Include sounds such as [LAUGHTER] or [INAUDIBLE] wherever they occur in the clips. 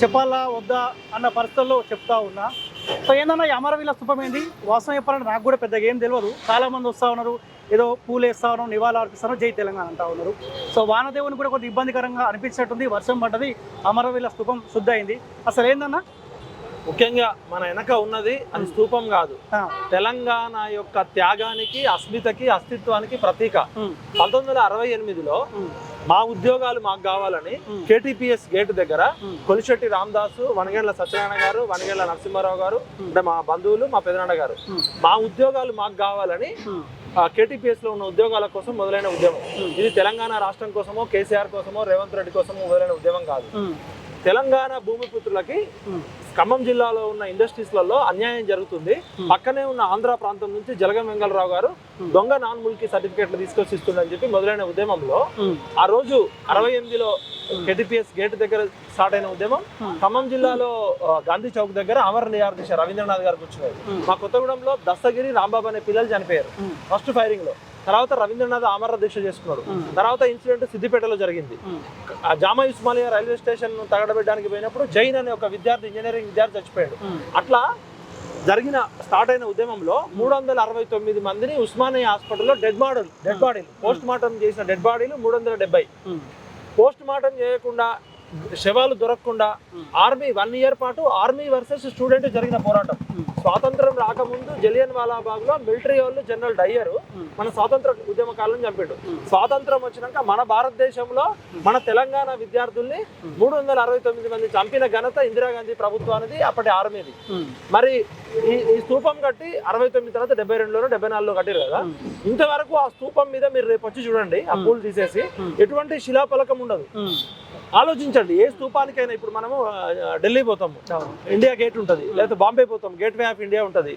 చెప్పాలా వద్దా అన్న పరిస్థితుల్లో చెప్తా ఉన్నా. సో ఏందన్నా ఈ అమరవీల స్థూపం ఏంది వాస్తవం చెప్పాలంటే నాకు కూడా పెద్దగా ఏం తెలియదు చాలా మంది వస్తూ ఉన్నారు ఏదో పూలు వేస్తా ఉన్నాం నివాళులు అర్పిస్తాను జై తెలంగాణ అంటా ఉన్నారు. సో వానదేవుని కూడా కొద్దిగా ఇబ్బందికరంగా అనిపించినట్టుంది వర్షం పడ్డది అమరవీల స్థూపం శుద్ధ అయింది అసలు ఏందన్నా? ముఖ్యంగా మన వెనక ఉన్నది అది స్తూపం కాదు. తెలంగాణ యొక్క త్యాగానికి అస్మితకి అస్తిత్వానికి ప్రతీక. పంతొమ్మిది వందల అరవై ఎనిమిదిలో మా ఉద్యోగాలు మాకు కావాలని. కేటీపీఎస్ గేట్ దగ్గర. కొలిశెట్టి రామదాసు వనగేళ్ళ సత్యనారాయణ గారు వనగేళ్ళ నరసింహారావు గారు అంటే మా బంధువులు మా పెదనాన్న గారు. మా ఉద్యోగాలు మాకు కావాలని కేటీపీఎస్లో ఉన్న ఉద్యోగాల కోసం మొదలైన ఉద్యమం. ఇది తెలంగాణ రాష్ట్రం కోసమో కేసీఆర్ కోసమో రేవంత్ రెడ్డి కోసమో మొదలైన ఉద్యమం కాదు. తెలంగాణ భూమిపుత్రులకి ఖమ్మం జిల్లాలో ఉన్న ఇండస్ట్రీస్లలో అన్యాయం జరుగుతుంది. పక్కనే ఉన్న ఆంధ్ర ప్రాంతం నుంచి జలగం వెంగళరావు గారు దొంగ నాన్ ముల్కీ సర్టిఫికేట్లు తీసుకొచ్చి ఇస్తుండని చెప్పి మొదలైన ఉద్యమంలో ఆ రోజు అరవై ఎనిమిదిలో కేటీపీఎస్ గేట్ దగ్గర స్టార్ట్ అయిన ఉద్యమం. ఖమ్మం జిల్లాలో గాంధీ చౌక్ దగ్గర అమర దీక్ష రవీంద్రనాథ్ గారు కూర్చున్నారు. మా కొత్తగూడెంలో దస్తగిరి రాంబాబు అనే పిల్లలు చనిపోయారు. ఫస్ట్ ఫైరింగ్లో తర్వాత రవీంద్రనాథ్ అమర దీక్ష చేసుకున్నాడు. తర్వాత ఇన్సిడెంట్ సిద్దిపేటలో జరిగింది. ఆ జామా ఉస్మానియా రైల్వే స్టేషన్ తగడబెట్టడానికి పోయినప్పుడు జైన్ అనే ఒక విద్యార్థి ఇంజనీరింగ్ విద్యార్థి చచ్చిపోయాడు. అట్లా జరిగిన స్టార్ట్ అయిన ఉద్యమంలో మూడు వందల అరవై తొమ్మిది మందిని ఉస్మానియా హాస్పిటల్లో డెడ్ బాడీలు డెడ్ బాడీలు పోస్ట్ మార్టం చేసిన డెడ్ బాడీలు మూడు వందల డెబ్బై. పోస్ట్ మార్టం చేయకుండా శవాలు దొరకకుండా. ఆర్మీ వన్ ఇయర్ పాటు ఆర్మీ వర్సెస్ స్టూడెంట్ జరిగిన పోరాటం. స్వాతంత్రం రాకముందు జలియన్ వాలాబాగ్లో మిలిటరీ వాళ్ళు జనరల్ డయ్యర్. మన స్వాతంత్ర ఉద్యమ కాలం చంపాడు. స్వాతంత్రం వచ్చినాక మన భారతదేశంలో మన తెలంగాణ విద్యార్థుల్ని మూడు వందల అరవై తొమ్మిది మంది చంపిన ఘనత ఇందిరాగాంధీ ప్రభుత్వానిది అప్పటి ఆర్మీది మరి ఈ ఈ స్తూపం కట్టి అరవై తొమ్మిది తర్వాత డెబ్బై రెండులోనో డెబ్బై నాలుగులో కట్టారు కదా ఇంతవరకు ఆ స్తూపం మీద మీరు రేపు వచ్చి చూడండి ఆ పూలు తీసేసి. ఎటువంటి శిలాఫలకం ఉండదు. ఆలోచించండి ఏ స్తూపానికైనా ఇప్పుడు మనము ఢిల్లీ పోతాము. ఇండియా గేట్ ఉంటది లేదా బాంబే పోతాం గేట్ వే ఆఫ్ ఇండియా ఉంటది.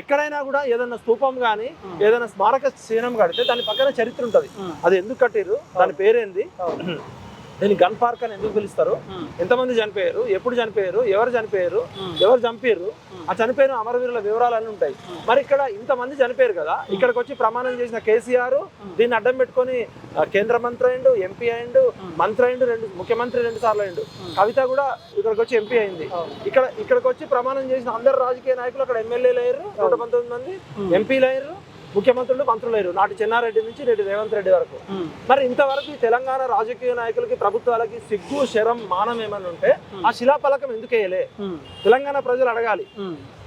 ఎక్కడైనా కూడా ఏదైనా స్తూపం కానీ. ఏదైనా స్మారక చిహ్నం కడితే దాని పక్కన చరిత్ర ఉంటది. అది ఎందుకు కట్టిర్రు? దాని పేరేంది? [CLEARS THROAT] దీన్ని గన్ పార్క్ అని ఎందుకు పిలుస్తారు? ఎంతమంది చనిపోయారు? ఎప్పుడు చనిపోయారు? ఎవరు చనిపోయారు? ఎవరు చంపారు. ఆ. చనిపోయిన అమరవీరుల వివరాలు అన్నీ ఉంటాయి. మరి ఇక్కడ ఇంతమంది చనిపోయారు కదా ఇక్కడికి వచ్చి ప్రమాణం చేసిన కేసీఆర్ దీన్ని అడ్డం పెట్టుకొని కేంద్ర మంత్రి అయిండు ఎంపీ అయిండు. మంత్రి అయిండు రెండు ముఖ్యమంత్రి రెండు సార్లు అయిండు. కవిత కూడా ఇక్కడికి వచ్చి ఎంపీ అయింది. ఇక్కడ ఇక్కడికి వచ్చి ప్రమాణం చేసిన అందరు రాజకీయ నాయకులు అక్కడ ఎమ్మెల్యేలు అయ్యారు నూట పంతొమ్మిది మంది ఎంపీలు అయ్యారు. ముఖ్యమంత్రులు మంత్రులు అయ్యారు నాటి చెన్నారెడ్డి నుంచి నేటి రేవంత్ రెడ్డి వరకు. మరి ఇంతవరకు తెలంగాణ రాజకీయ నాయకులకి ప్రభుత్వాలకి సిగ్గు శరం మానం ఏమని ఉంటే ఆ శిలాఫలకం ఎందుకు వేయలే? తెలంగాణ ప్రజలు అడగాలి.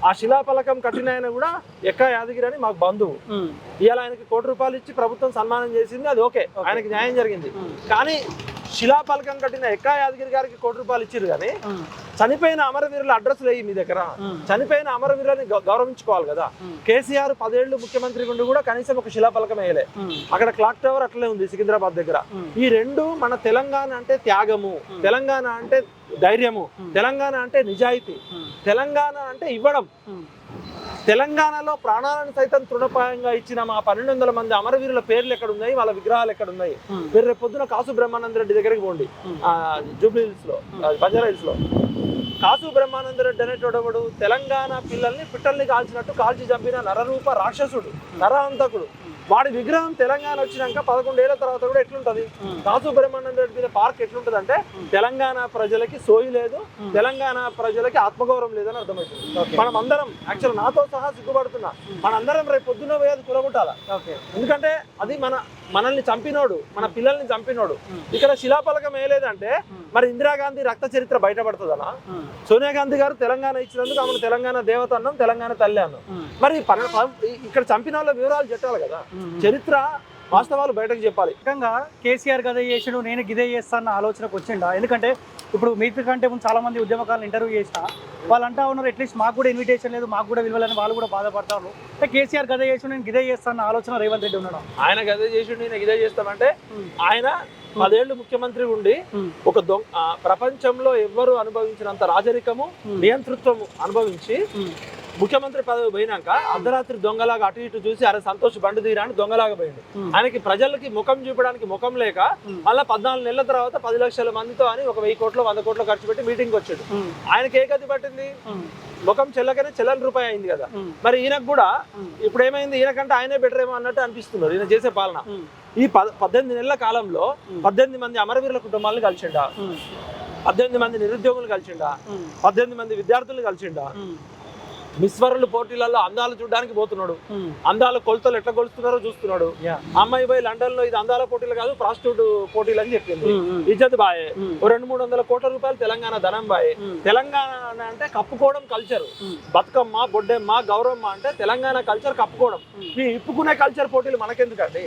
ఆ శిలాఫలకం కట్టిన ఆయన కూడా ఎక్క యాదగిరి అని మాకు బంధువు. ఇవాళ ఆయనకి కోటి రూపాయలు ఇచ్చి ప్రభుత్వం సన్మానం చేసింది అది ఓకే. ఆయనకి న్యాయం జరిగింది. కానీ శిలాఫలకం కట్టిన ఎక్క యాదగిరి గారికి కోటి రూపాయలు ఇచ్చారు కానీ చనిపోయిన అమరవీరుల అడ్రస్ లేయి మీ దగ్గర. చనిపోయిన అమరవీరులని గౌరవించుకోవాలి కదా. కేసీఆర్ పదేళ్ళు ముఖ్యమంత్రి ఉండి కూడా కనీసం ఒక శిలాఫలకం వేయలే. అక్కడ క్లాక్ టవర్ అట్లే ఉంది సికింద్రాబాద్ దగ్గర. ఈ రెండు మన తెలంగాణ అంటే త్యాగము తెలంగాణ అంటే ధైర్యము తెలంగాణ అంటే నిజాయితీ తెలంగాణ అంటే ఇవ్వడం. తెలంగాణలో ప్రాణాలను సైతం తృణప్రాయంగా ఇచ్చిన మా పన్నెండు వందల మంది అమరవీరుల పేర్లు ఎక్కడ ఉన్నాయి వాళ్ళ విగ్రహాలు ఎక్కడ ఉన్నాయి మీరు రేపు పొద్దున కాసు బ్రహ్మానంద రెడ్డి దగ్గరికి పోండి. జూబ్లీ హిల్స్లో బంజారా హిల్స్లో కాసు బ్రహ్మానంద రెడ్డి అనేటోడవడు? తెలంగాణ పిల్లల్ని పిట్టల్ని కాల్చినట్టు కాల్చి చంపిన నరరూప రాక్షసుడు నరహంతకుడు. వాడి విగ్రహం తెలంగాణ వచ్చినాక పదకొండేళ్ళ తర్వాత కూడా ఎట్లుంటది? ఉమ్. కాసు బ్రహ్మానంద రెడ్డి మీద పార్క్ ఎట్లుంటది అంటే తెలంగాణ ప్రజలకి సోయి లేదు తెలంగాణ ప్రజలకి ఆత్మగౌరవం లేదని అర్థమవుతుంది. మనం అందరం యాక్చువల్ నాతో సహా సిగ్గుపడుతున్నా. మనందరం రేపు పొద్దున్న పోయేది కులగొట్టాల? ఎందుకంటే అది మన మనల్ని చంపినోడు మన పిల్లల్ని చంపినోడు. ఇక్కడ శిలాఫలకం వేయలేదంటే మరి ఇందిరాగాంధీ రక్త చరిత్ర బయటపడుతుందనా? సోనియా గాంధీ గారు తెలంగాణ ఇచ్చినందుకు ఆమెను తెలంగాణ దేవత అన్నాం తెలంగాణ తల్లి అన్నాం. మరి ఇక్కడ చంపిన వాళ్ళ వివరాలు చెప్పాలి కదా. చరిత్ర వాస్తవాలు బయటకు చెప్పాలి. ముఖ్యంగా కేసీఆర్ గదే చేసాడు నేను గిదే చేస్తా అన్న ఆలోచనకు వచ్చిండా? ఎందుకంటే ఇప్పుడు మీతో కంటే ముందు చాలా మంది ఉద్యమకాలను ఇంటర్వ్యూ చేసిన వాళ్ళు అంటా ఉన్నారు అట్లీస్ట్ మాకు కూడా ఇన్విటేషన్ లేదు మాకు కూడా విలువలని వాళ్ళు కూడా బాధపడతారు. అంటే కేసీఆర్ గదే చేసి నేను గిదే చేస్తా అన్న ఆలోచన రేవంత్ రెడ్డి ఉన్నాడు? ఆయన అదే చేసి నేను ఇదే చేస్తామంటే. ఆయన పదేళ్ళు ముఖ్యమంత్రి ఉండి ఒక ప్రపంచంలో ఎవ్వరు అనుభవించినంత రాజరికము. నియంతృత్వము అనుభవించి ముఖ్యమంత్రి పదవి పోయినాక అర్ధరాత్రి దొంగలాగా అటు ఇటు చూసి అరే సంతోష్ బండి తీరా అని దొంగలాగా పోయింది. ఆయనకి ప్రజలకి ముఖం చూపడానికి ముఖం లేక. మళ్ళీ పద్నాలుగు నెలల తర్వాత పది లక్షల మందితో అని ఒక వెయ్యి కోట్లు వంద కోట్లు ఖర్చు పెట్టి మీటింగ్ వచ్చాడు. ఆయనకి ఏ గతి పట్టింది? ముఖం చెల్లకనే చెల్లని రూపాయి అయింది కదా. మరి ఈయనకు కూడా. ఇప్పుడు ఏమైంది? ఈయనకంటే ఆయనే బెటర్ ఏమో అన్నట్టు అనిపిస్తున్నారు ఈయన చేసే పాలన. ఈ పద పద్దెనిమిది నెలల కాలంలో. పద్దెనిమిది మంది అమరవీరుల కుటుంబాలను కలిసిండా? పద్దెనిమిది మంది నిరుద్యోగులు కలిసిండా? పద్దెనిమిది మంది విద్యార్థులు కలిసిండా? మిస్ వరల్డ్ పోటీలలో అందాలు చూడడానికి పోతున్నాడు. ఉమ్. అందాల కొలతలు ఎట్లా కొలుస్తున్నారో చూస్తున్నాడు. అమ్మాయి పోయి లండన్లో ఇది అందాల పోటీలు కాదు ప్రాస్టిట్యూట్ పోటీలు అని చెప్పింది. ఉమ్, ఉమ్, ఇజ్జత్ బాయే. ఓ రెండు మూడు వందల కోట్ల రూపాయలు తెలంగాణ ధనం బాయే. తెలంగాణ అంటే కప్పుకోవడం కల్చర్ బతుకమ్మ బొడ్డెమ్మ గౌరమ్మ అంటే తెలంగాణ కల్చర్ కప్పుకోవడం. ఈ ఇప్పుకునే కల్చర్ పోటీలు మనకెందుకండి?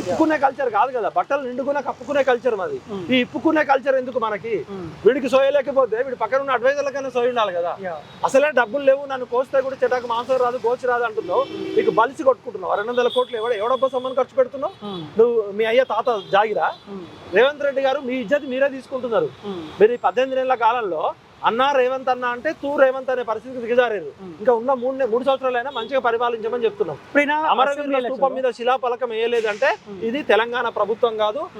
ఇప్పుకునే కల్చర్ కాదు కదా. బట్టలు నిండుకునే కప్పుకునే కల్చర్ మాది. ఈ ఇప్పుకునే కల్చర్ ఎందుకు మనకి? వీడికి సోయలేకపోతే వీడి పక్కన ఉన్న అడ్వైజర్లకైనా సోయి ఉండాలి కదా. అసలే డబ్బులు లేవు నన్ను కోస్తే కూడా చెటాకు మాంసం రాదు గోచి రాదు అంటున్నావు. నీకు బలిసి కొట్టుకుంటున్నావు. రెండు వందల కోట్లు ఎవడ ఎవడబ్బా సొమ్మని ఖర్చు పెడుతున్నావు? నువ్వు మీ అయ్య తాత జాగిరా? రేవంత్ రెడ్డి గారు మీ ఇజ్జత్ మీరే తీసుకుంటున్నారు. మీరు ఈ పద్దెనిమిది నెలల కాలంలో అన్న రేవంత్ అన్న అంటే తూ రేవంత్ అనే పరిస్థితికి దిగజారారు. ఇంకా ఉన్న మూడు మూడు సంవత్సరాలైనా మంచిగా పరిపాలించమని చెప్తున్నాం. అమరవీరుల స్థూపం ఎలక్షన్లో- మీద శిలాఫలకం వేయలేదంటే. ఇది తెలంగాణ ప్రభుత్వం కాదు